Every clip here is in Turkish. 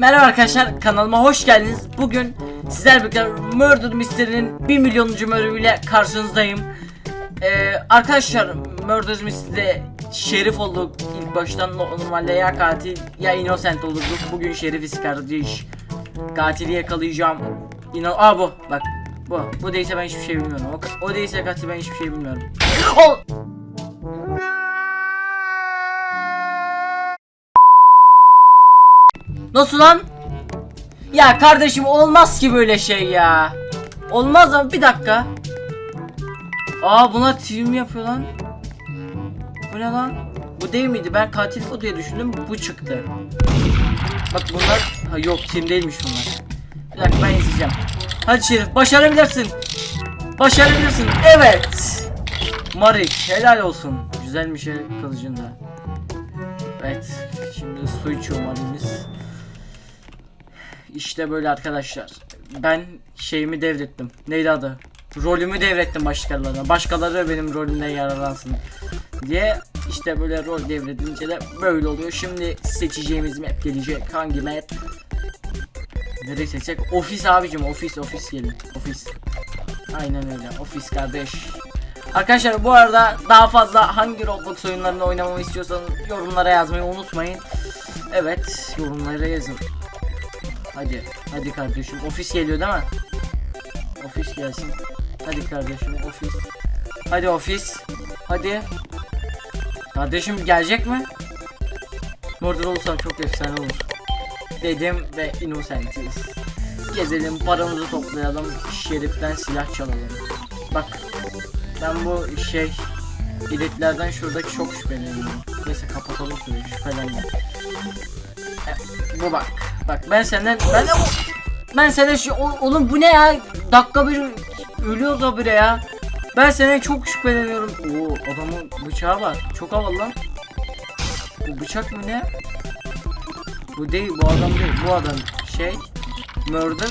Merhaba arkadaşlar kanalıma hoş geldiniz. Bugün sizler birlikte Murder Mystery'nin 1 milyonuncu bölümüyle karşınızdayım. Ee, arkadaşlar Murder Mystery'de şerif olduk. İlk baştan no- normalde ya katil ya innocent olurduk. Bugün şerifiz kardeş. Katili yakalayacağım. İnan Aa bu bak bu. Bu değilse ben hiçbir şey bilmiyorum. O, o değilse katil ben hiçbir şey bilmiyorum. Ol! Nasıl lan? Ya kardeşim olmaz ki böyle şey ya. Olmaz ama bir dakika. Aa bunlar team yapıyor lan. Bu ne lan? Bu değil miydi? Ben katil o diye düşündüm. Bu çıktı. Bak bunlar ha yok team değilmiş bunlar. Bir dakika ben izleyeceğim. Hadi Şerif başarabilirsin. Başarabilirsin. Evet. Marik helal olsun. Güzelmiş el kılıcında. Evet. Şimdi su içiyor Marik'imiz. İşte böyle arkadaşlar. Ben şeyimi devrettim. Neydi adı? Rolümü devrettim başkalarına. Başkaları benim rolümden yararlansın diye işte böyle rol devredince de böyle oluyor. Şimdi seçeceğimiz map gelecek. Hangi map? Nereye seçecek? Ofis abicim ofis ofis gelin. Ofis. Aynen öyle. Ofis kardeş. Arkadaşlar bu arada daha fazla hangi Roblox oyunlarını oynamamı istiyorsanız yorumlara yazmayı unutmayın. Evet yorumlara yazın. Hadi, hadi kardeşim. Ofis geliyor değil mi? Ofis gelsin. Hadi kardeşim ofis. Hadi ofis. Hadi. Kardeşim gelecek mi? Murder olursa çok efsane olur. Dedim ve innocentiz. Gezelim, paramızı toplayalım, şeriften silah çalalım. Bak, ben bu şey editlerden şuradaki çok şüpheleniyorum. Neyse kapatalım şurayı, şüphelenme. Bu bak. Bak ben senden ben de ben sana şu oğlum bu ne ya? Dakika bir ölüyoruz habire ya. Ben sana çok şüpheleniyorum. Oo adamın bıçağı var. Çok havalı lan. Bu bıçak mı ne? Bu değil bu adam değil. Bu adam şey murder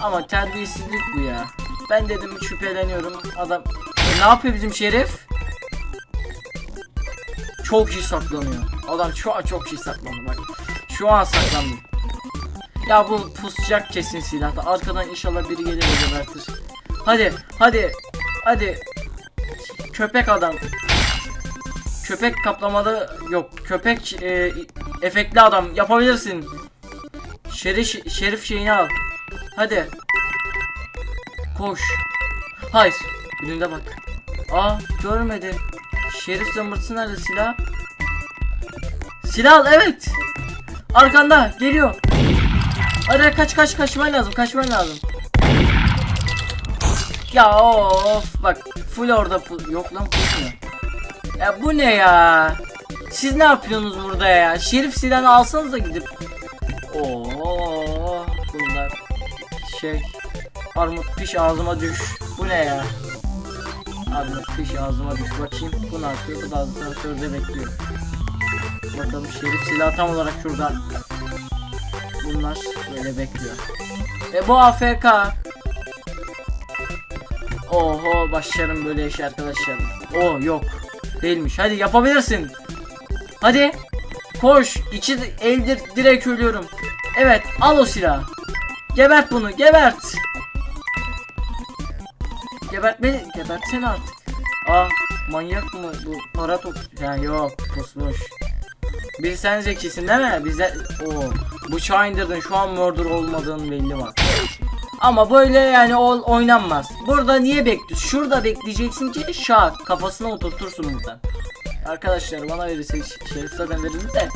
ama terbiyesizlik bu ya. Ben dedim şüpheleniyorum. Adam E, ne yapıyor bizim şerif? Çok iyi saklanıyor. Adam şu an çok iyi saklandı bak. Şu an saklandı. Ya bu pusacak kesin silahta. Arkadan inşallah biri gelir ve. Hadi, hadi, hadi. Köpek adam. Köpek kaplamalı yok. Köpek e, efektli adam yapabilirsin. Şerif şerif şeyini al. Hadi. Koş. Hayır. Önünde bak. Aa görmedi. Şerif zımbırtısı nerede silah? Silah al evet. Arkanda geliyor. Araya kaç kaç kaçman lazım kaçman lazım. Ya of bak full orada pu- yok lan pusmuyor. Ya bu ne ya? Siz ne yapıyorsunuz burada ya? Şerif silahını alsanıza gidip. Oo bunlar şey armut piş ağzıma düş. Bu ne ya? Armut piş ağzıma düş bakayım. Bu ne yapıyor? Bu da asansörde bekliyor. Bakalım şerif silah tam olarak şurada. Bunlar böyle bekliyor. E bu AFK. Oho başlarım böyle iş arkadaşlar. O yok. Değilmiş. Hadi yapabilirsin. Hadi. Koş. İçi eldir direkt ölüyorum. Evet al o silahı. Gebert bunu gebert. Gebert beni. Gebertsene artık. Aa manyak mı bu para top. Ya yok pusmuş. Bir sen zekisin değil mi? Bize o bıçağı indirdin şu an murder olmadığın belli var. Ama böyle yani ol oynanmaz. Burada niye bekliyorsun? Şurada bekleyeceksin ki şak kafasına oturtursun buradan. Arkadaşlar bana verirse şerif zaten verildi de.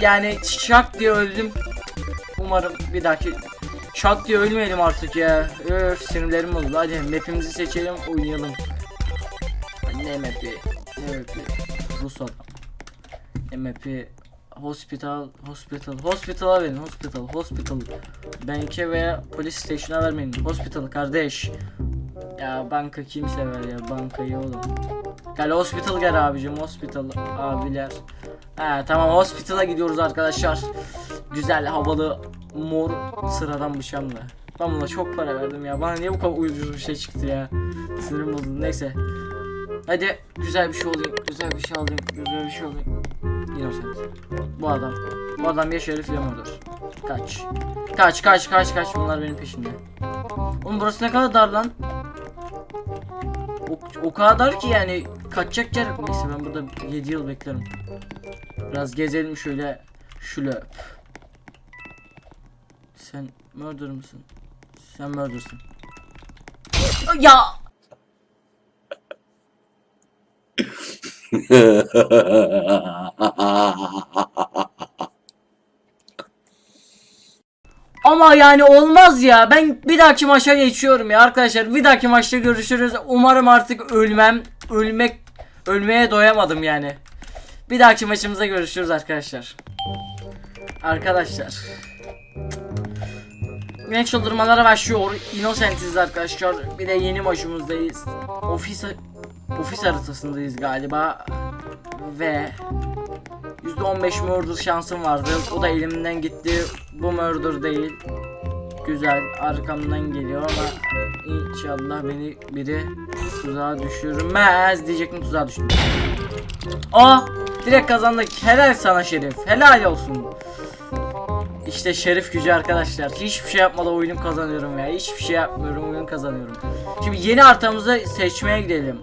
Yani şak diye öldüm. Umarım bir dahaki şak diye ölmeyelim artık ya. Öf sinirlerim bozuldu. Hadi map'imizi seçelim oynayalım. Ne map'i? Ne map'i? Rus adam. MHP Hospital Hospital Hospital'a verin Hospital Hospital. Banka veya polis station'a vermeyin. Hospital kardeş. Ya banka kim sever ya? Bankayı oğlum. Gel hospital gel abicim hospital abiler. Ha tamam hospital'a gidiyoruz arkadaşlar. Güzel havalı mor sıradan bıçağımla Ben buna çok para verdim ya. Bana niye bu kadar ucuz bir şey çıktı ya? Sinirim bozuldu. Neyse. Hadi güzel bir şey olayım güzel bir şey alayım güzel bir şey olayım Innocent. Bu adam. Bu adam ya şerif ya murder. Kaç. Kaç kaç kaç kaç bunlar benim peşimde. Oğlum burası ne kadar dar lan. O, o kadar dar ki yani kaçacak yer yok. Neyse ben burada 7 yıl beklerim. Biraz gezelim şöyle. Şulöp. Sen murder mısın? Sen murder'sın. Ya Ama yani olmaz ya. Ben bir dahaki maça geçiyorum ya arkadaşlar. Bir dahaki maçta görüşürüz. Umarım artık ölmem. Ölmek ölmeye doyamadım yani. Bir dahaki maçımıza görüşürüz arkadaşlar. Arkadaşlar. Yine çıldırmalara başlıyor. Innocent'iz arkadaşlar. Bir de yeni maçımızdayız. Ofis ofis haritasındayız galiba. Ve %15 murder şansım vardı. O da elimden gitti. Bu murder değil. Güzel. Arkamdan geliyor ama inşallah beni biri tuzağa düşürmez diyecektim tuzağa düştüm. Aa! Direkt kazandık. Helal sana Şerif. Helal olsun. İşte Şerif gücü arkadaşlar. Hiçbir şey yapmadan oyunu kazanıyorum ya. Hiçbir şey yapmıyorum oyunu kazanıyorum. Şimdi yeni haritamızı seçmeye gidelim.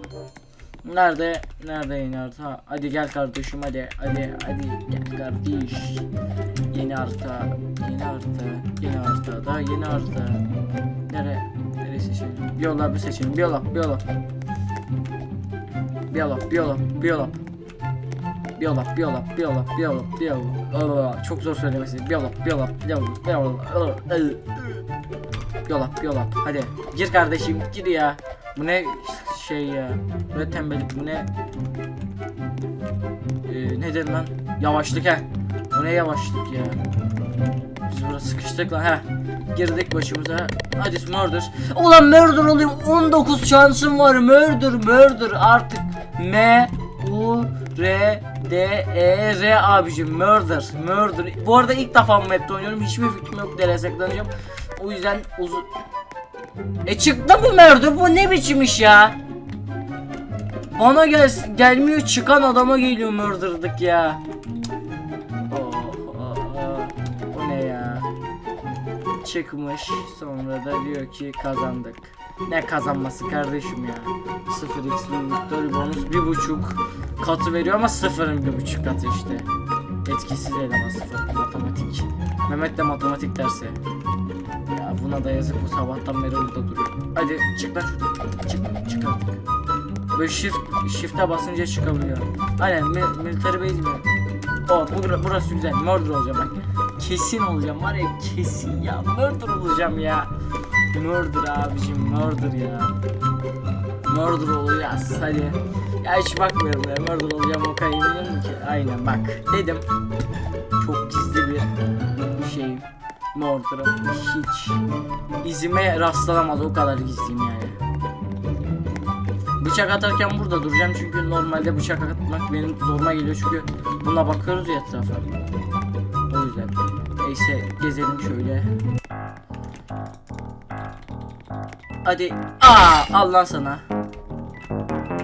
Nerede? Nerede yeni harita? Hadi gel kardeşim hadi. Hadi hadi gel kardeş. Yeni harita. Yeni harita. Yeni harita. Daha yeni harita. Nere? Nere seçelim? Biyola bir seçelim. Biyola. Biyola. Biyola. Biyola. Biyola. Biyola, biyola, biyola, biyola, biyola. Çok zor söylemesi. Biyola, biyola, biyola, biyola. Biyola, biyola. Hadi gir kardeşim gir ya. Bu ne şey ya? Bu ne tembellik bu ne? Ee, ne dedim lan? Yavaşlık he. Bu ne yavaşlık ya? Biz burada sıkıştık lan he. Girdik başımıza. Hadi murder. Ulan murder olayım. 19 şansım var. Murder, murder artık. M U R D E R abicim murder murder bu arada ilk defa bu map'te oynuyorum hiçbir fikrim yok nereye saklanacağım o yüzden uzun e çıktı mı murder bu ne biçim iş ya bana gel gelmiyor çıkan adama geliyor murder'dık ya. Oh, oh, oh. bu ne ya? Çıkmış sonra da diyor ki kazandık. Ne kazanması kardeşim ya? 0x victory bonus bir buçuk katı veriyor ama sıfırın bir buçuk katı işte. Etkisiz eleman sıfır matematik. Mehmet de matematik dersi. Ya buna da yazık bu sabahtan beri burada duruyor. Hadi çık lan şuradan. Çık çık artık böyle shift shift'e basınca çıkabiliyor. Aynen mi, military base mi? O bu, burası güzel. Murder olacağım bak. Kesin olacağım. Var ya kesin ya. Murder olacağım ya. Murder abicim murder ya. Murder olacağız. Hadi. Ya hiç bakmıyorum ya. Murder olacağım o kadar eminim ki Aynen bak. Dedim. Çok gizli bir şey. Murder'ım. Hiç izime rastlanamaz. O kadar gizliyim yani Bıçak atarken burada duracağım çünkü normalde bıçak atmak benim zoruma geliyor çünkü buna bakıyoruz ya etrafa O yüzden Neyse gezelim şöyle Hadi. Aa, al lan sana.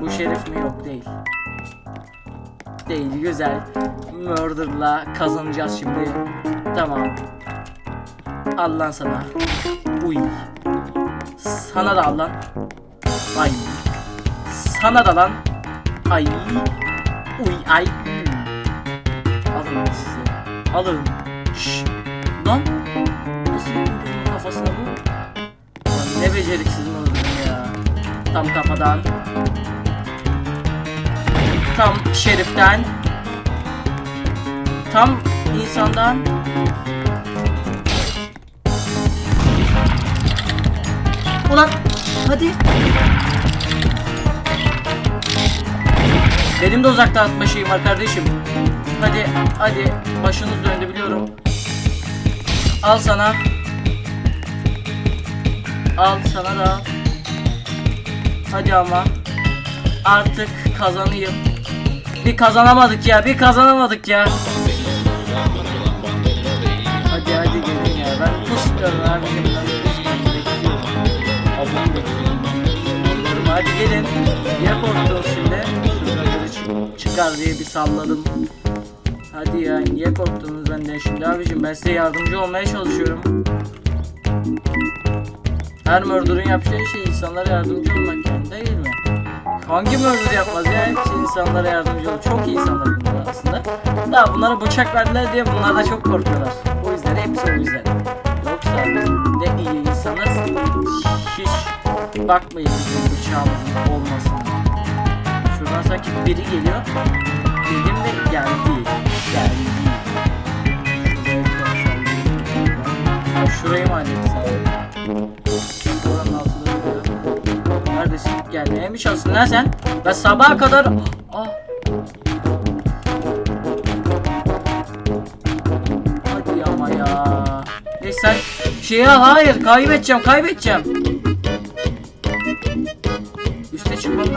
Bu şerif mi? Yok değil. Değil. Güzel. Murder'la kazanacağız şimdi. Tamam. Al lan sana. Uy. Sana da al lan. Sana da lan. Ay. Uy ay. Alın size. Alın. Şşş. Lan. Nasıl bunun kafasına bu? Ne beceriksiz oldum ya. Tam kafadan. Tam şeriften. Tam insandan. Ulan hadi. Benim de uzakta atma şeyim var kardeşim. Hadi hadi başınız döndü biliyorum. Al sana. Al sana da. Hadi ama. Artık kazanayım. Bir kazanamadık ya. Bir kazanamadık ya. Hadi hadi gelin ya. Ben pusmuyorum abicim. Ben pusmuyorum. Bekliyorum. Abone bekliyorum. Hadi gelin. Niye korktunuz şimdi? Çıkar diye bir salladım. Hadi ya niye korktunuz benden şimdi abicim ben size yardımcı olmaya çalışıyorum. Her murder'ın yapacağı şey insanlara yardımcı olmak yani değil mi? Hangi murder yapmaz ya? Hepsi insanlara yardımcı olur. Çok iyi insanlar bunlar aslında. Da bunlara bıçak verdiler diye bunlar da çok korkuyorlar. O yüzden hepsi o yüzden. Yoksa ne iyi insanız. Hiç bakmayın bizim bıçağımızın olmasına. Şuradan sanki biri geliyor. Dedim de geldi. Geldi. Şurayı mı halletsin? Buranın altında duruyor. Neredesin? Gelmeye mi çalışsın lan sen? Ben sabaha kadar... Ah. Hadi ama ya. Neyse sen şey al hayır kaybedeceğim kaybedeceğim.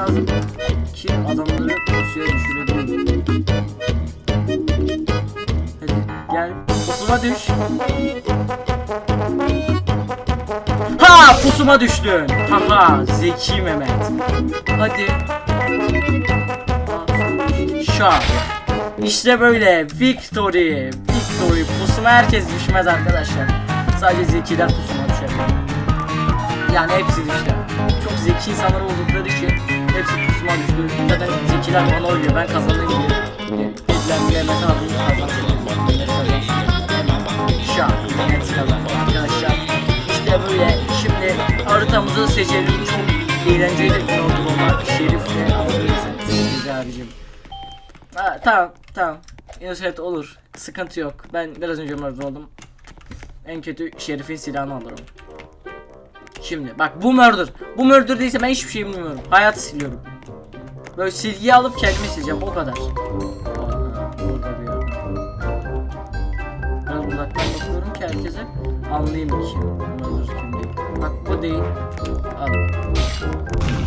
Lazım ki adamları suya düşürebileyim. Hadi gel pusuma düş. Ha pusuma düştün. Haha zeki Mehmet. Hadi. Şak. İşte böyle victory. Victory. Pusuma herkes düşmez arkadaşlar. Sadece zekiler pusuma düşer. Yani hepsi düştü. Çok zeki insanlar oldukları için hepsi pusuma düştü. Zaten zekiler bana oynuyor. Ben kazanayım diye. Dediler Mehmet abi kazansın. Mehmet kazansın. Kazandı arkadaşlar. İşte böyle. Şimdi haritamızı seçelim. Çok eğlenceli bir oldu ama Şerif'le. Güzel abicim. Ha, tamam tamam. Innocent olur. Sıkıntı yok. Ben biraz önce murder oldum. En kötü Şerif'in silahını alırım. Şimdi bak bu murder. Bu murder değilse ben hiçbir şey bilmiyorum. Hayatı siliyorum. Böyle silgiyi alıp kendimi sileceğim o kadar. Ben uzaktan bakıyorum ki herkese anlayayım kim murder kim değil. Bak bu değil. Al.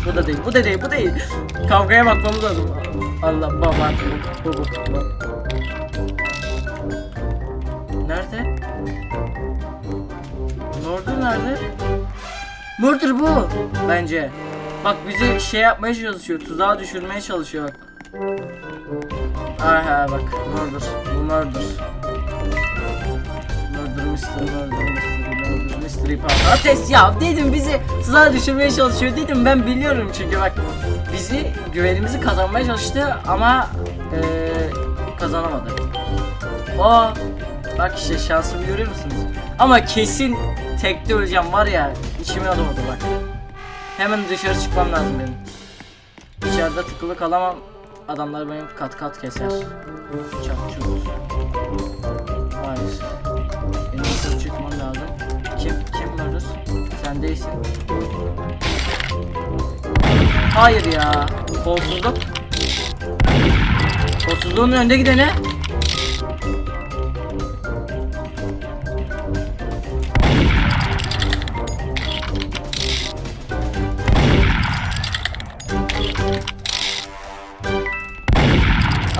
Bu da değil, bu da değil, bu değil. Kavgaya bakmamız lazım. Allah baba bu. bu. Nerede? Murder nerede? Murder bu bence. Bak bizi şey yapmaya çalışıyor, tuzağa düşürmeye çalışıyor bak. Aha bak murder, bu murder. Murder mystery, murder mystery, murder mystery Patates ya dedim bizi tuzağa düşürmeye çalışıyor dedim ben biliyorum çünkü bak bizi güvenimizi kazanmaya çalıştı ama eee kazanamadı. Aa bak işte şansımı görüyor musunuz? Ama kesin tekte öleceğim var ya içime doğdu bak. Hemen dışarı çıkmam lazım benim. İçeride tıkılı kalamam. Adamlar beni kat kat keser. Çapçuruz. Hayır. Benim dışarı çıkmam lazım. Kim? Kim vardır? Sen değilsin. Hayır ya. Kolsuzluk. Kolsuzluğun önde gidene.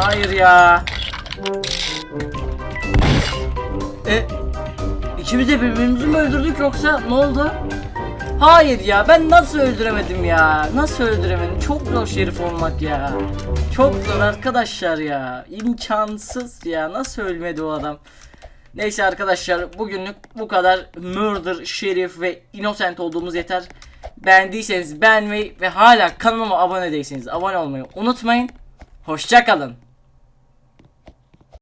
Hayır ya. E ikimiz de birbirimizi mi öldürdük yoksa ne oldu? Hayır ya ben nasıl öldüremedim ya? Nasıl öldüremedim? Çok zor şerif olmak ya. Çok zor arkadaşlar ya. İmkansız ya. Nasıl ölmedi o adam? Neyse arkadaşlar bugünlük bu kadar murder, şerif ve innocent olduğumuz yeter. Beğendiyseniz beğenmeyi ve hala kanalıma abone değilseniz abone olmayı unutmayın. Hoşçakalın.